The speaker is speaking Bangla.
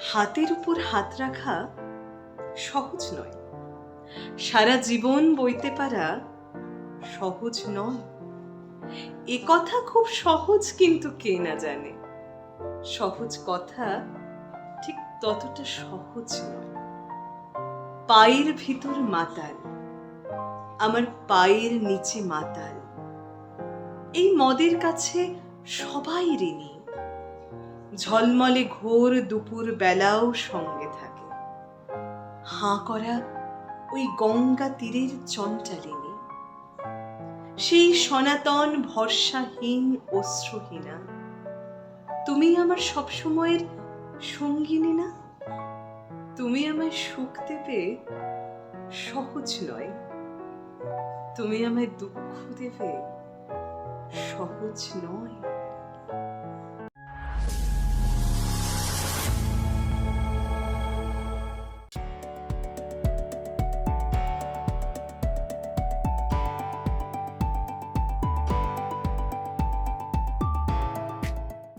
হাতের উপর হাত রাখা সহজ নয়। সারা জীবন বইতে পারা সহজ নয়। এ কথা খুব সহজ কিন্তু কে না জানে। সহজ কথা ঠিক ততটা সহজ নয়। পায়ের ভিতর মাতাল, আমার পায়ের নিচে মাতাল। এই মদের কাছে সবাই ঋণী। ঝলমলে ঘোর দুপুর বেলাও সঙ্গে থাকে। হাঁ করা ওই গঙ্গা তীরের চঞ্চালিনী। সেই সনাতন ভরসাহীন অশ্রুহীনা। তুমি আমার সবসময়ের সঙ্গিনী না? তুমি আমায় সুখ দেবে সহজ নয়। তুমি আমায় দুঃখ দেবে সহজ নয়।